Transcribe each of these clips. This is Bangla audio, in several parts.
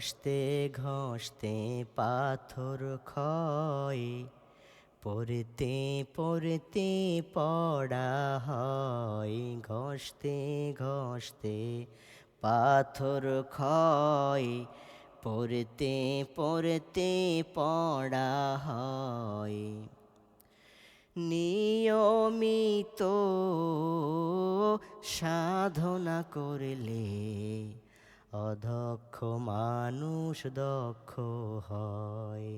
ঘষতে ঘষতে পাথর ক্ষয়, পড়তে পড়তে পড়া হয়। ঘষতে ঘষতে পাথর ক্ষয়, পড়তে পড়তে পড়া হয়। নিয়মিত সাধনা করলে অদক্ষ মানুষ দক্ষ হয়,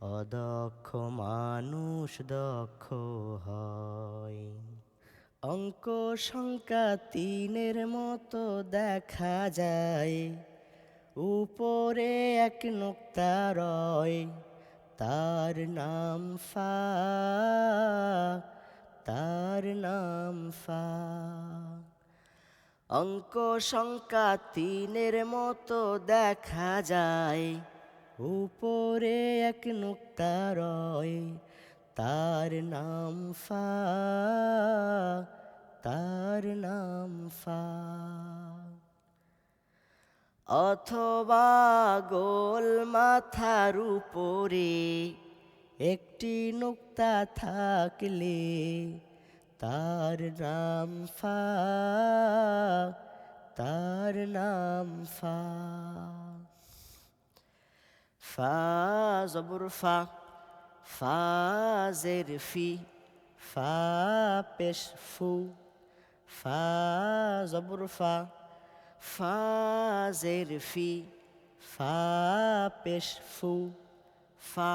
অদক্ষ মানুষ দক্ষ হয়। অঙ্ক সংখ্যা তিনের মতো দেখা যায়, উপরে এক নোক্তা রয়, তার নাম ফা, তার নাম ফা। অঙ্ক সংখ্যা তিনের মতো দেখা যায়। উপরে এক নুক্তা রয়, তার নাম ফা, তার নাম ফা। অথবা গোল মাথার উপরে একটি নুক্তা থাকলে তার নাম ফা, তার নাম ফা। ফা জবর ফা ফা জের ফি, ফা পেশ ফু, ফা জবর ফা ফা জের ফি, ফা পেশ ফু, ফা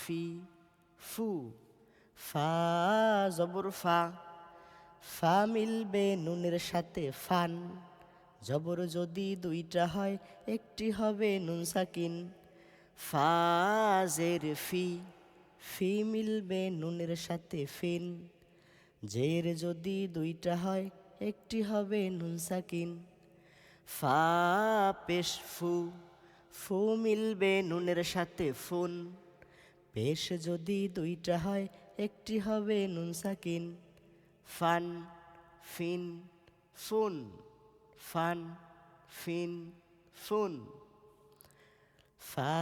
ফি ফু। ফা, জবর ফা। ফা মিলবে নুনের সাথে ফান। জবর যদি দুইটা হয়, একটি হবে নুন সাকিন। ফা, জের, ফি। ফি মিলবে নুনের সাথে ফিন। জের যদি দুইটা হয়, একটি হবে নুন সাকিন। ফা, পেশ, ফু। ফু মিলবে নুনের সাথে ফুন। পেশ যদি দুইটা হয় একটি হবে নুন সাকিন, ফান, ফিন ফুন ফান, ফিন ফুন ফা,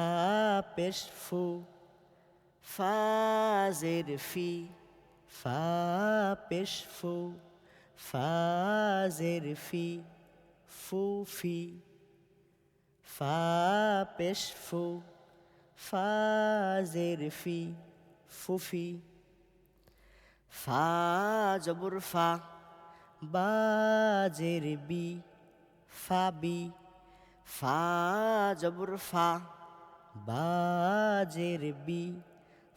পেশ, ফু, ফা ফি, ফা, পেশ, ফু, ফা ফি, ফু, ফি, ফা, পেশ, ফু, ফা ফি ফুফি ফা জবর ফা বা জের বি, ফা বি, ফা জবর ফা বা জের বি,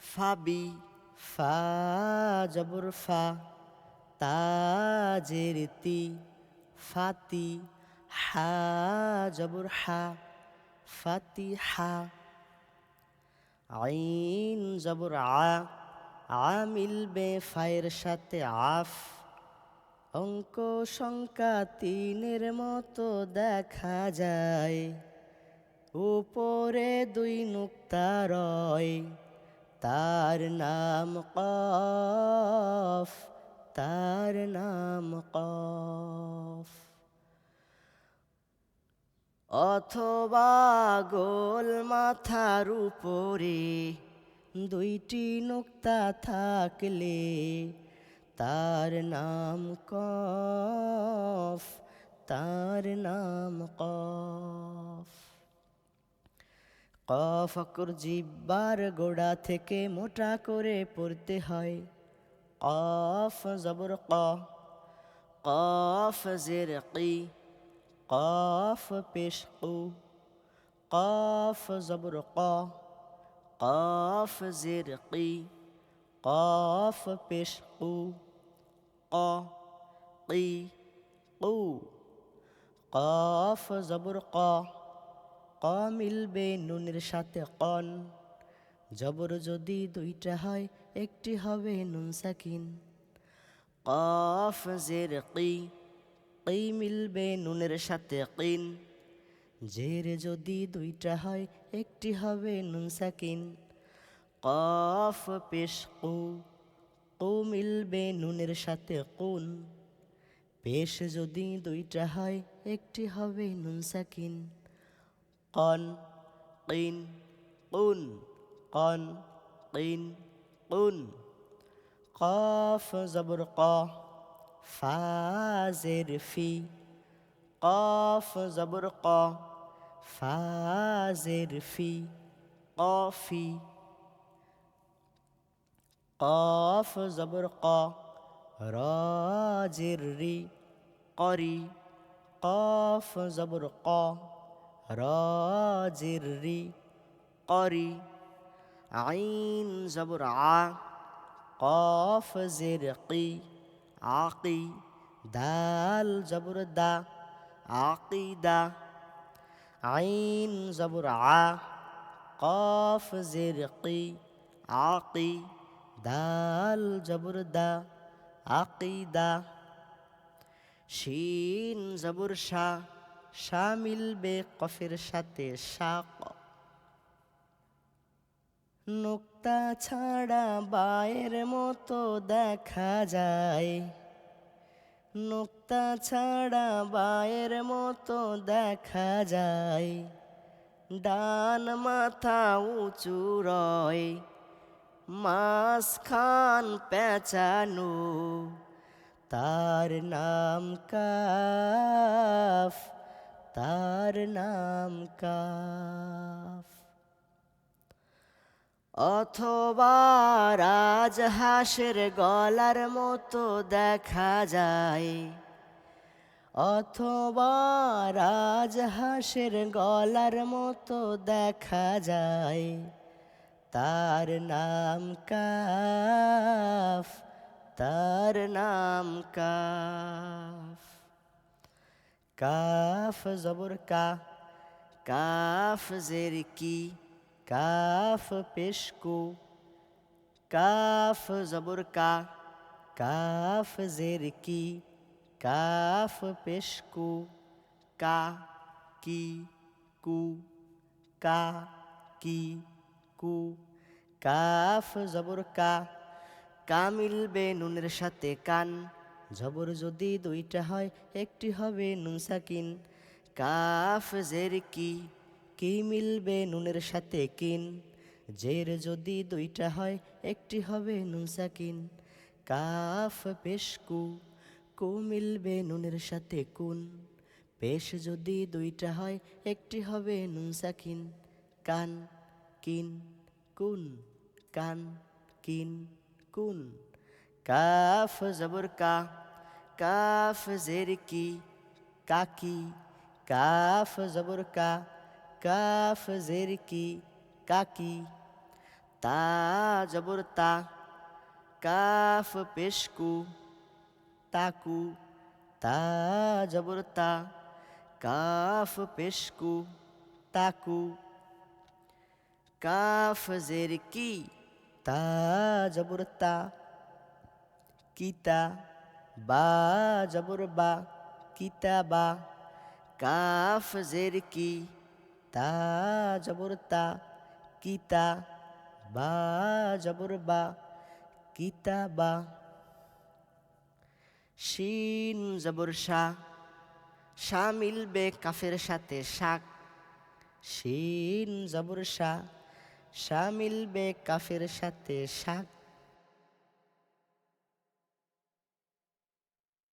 ফা বি, ফা জবর ফা তা জের তি ফাতি হা জবর হা ফাতি হা, আইন জবর আ আ মিলবে ফায়ের সাথে আফ। অঙ্ক সংখ্যা তিনের মতো দেখা যায়। উপরে দুই নুক্তা রয়। তার নাম কফ, তার নাম কফ। অথবা গোল মাথার উপরে দুইটি নুক্তা থাকলে তার নাম কফ, তার নাম কফ। কফ অকর জিব্বার গোড়া থেকে মোটা করে পড়তে হয়। কফ জবর ক, কফ জের কি কফ পেশ কফ জবর ক। কফ জের কি কফ পেশ কু ক কি কু কফ জবর ক ক মিলবে নুনের সাথে কন জবর যদি দুইটা হয় একটি হবে নুন সাকিন। কফ জের কি মিলবে নুনের সাথে কিন জের যদি দুইটা হয়, একটি হবে নুন সাকিন। কফ পেশ কু কু মিলবে নুনের সাথে কুন। পেশ যদি দুইটা হয়, একটি হবে নুন সাকিন। কন, কিন, কুন। কন, কিন, কুন। কফ জবর ক, ফি ফাজের ফি। কফি কফ জবর ক রাজের রি করি কফ জবর ক রাজের রি করি আইন জবর আ কফ জের কি আকি দাল জবর দা আকিদা। আইন জবর আ, কফ জের কি, আকি, দাল জবর দা, আকিদা। শিন জবর শা শা মিলবে কফের সাথে শাক। নোক্তা ছাড়া বায়ের মতো দেখা যায়। নোক্তা ছাড়া বায়ের মতো দেখা যায়। ডান মাথা উঁচু মাস খান পেঁচানো। তার নাম কাফ, তার নাম কাফ। অথবা রাজহাঁসের গলার মতো দেখা যায়। অথবা রাজহাঁসের গলার মতো দেখা যায়। তার নাম কাফ, তার নাম কাফ। কাফ জবর কা, কাফ জের কি? কাফ পেশকু কাফ জবর কা কাফ জের কি কাফ পেশকু কা কি কু কা কি কু কাফ জবর কা কা মিলবে নুনের সাথে কান জবর যদি দুইটা হয় একটি হবে নুন সাকিন কাফ জের কি কি মিলবে নুনের সাথে কিন? জের যদি দুইটা হয়, একটি হবে নুন সাকিন। কাফ পেশকু, কু মিলবে নুনের সাথে কুন। পেশ যদি দুইটা হয়, একটি হবে নুন সাকিন। কান, কিন, কুন, কান, কিন, কুন। কাফ জবর কা, কাফ জের কি কাকি কাফ জবর কা কাফ জের কি কাকি তা জবর তা, কাফ পেশকু তাকু তা জবর তা, কাফ পেশকু তাকু কাফ জের কি তা জবর তা কিতা বা জবর বা কিতাবা কাফ জের তা জবর তা কিতা বা জবর বা কিতাবা শিন জবর শা শা মিলবে কাফের সাথে শাক। শিন জবর শা শা মিলবে কাফের সাথে শাক।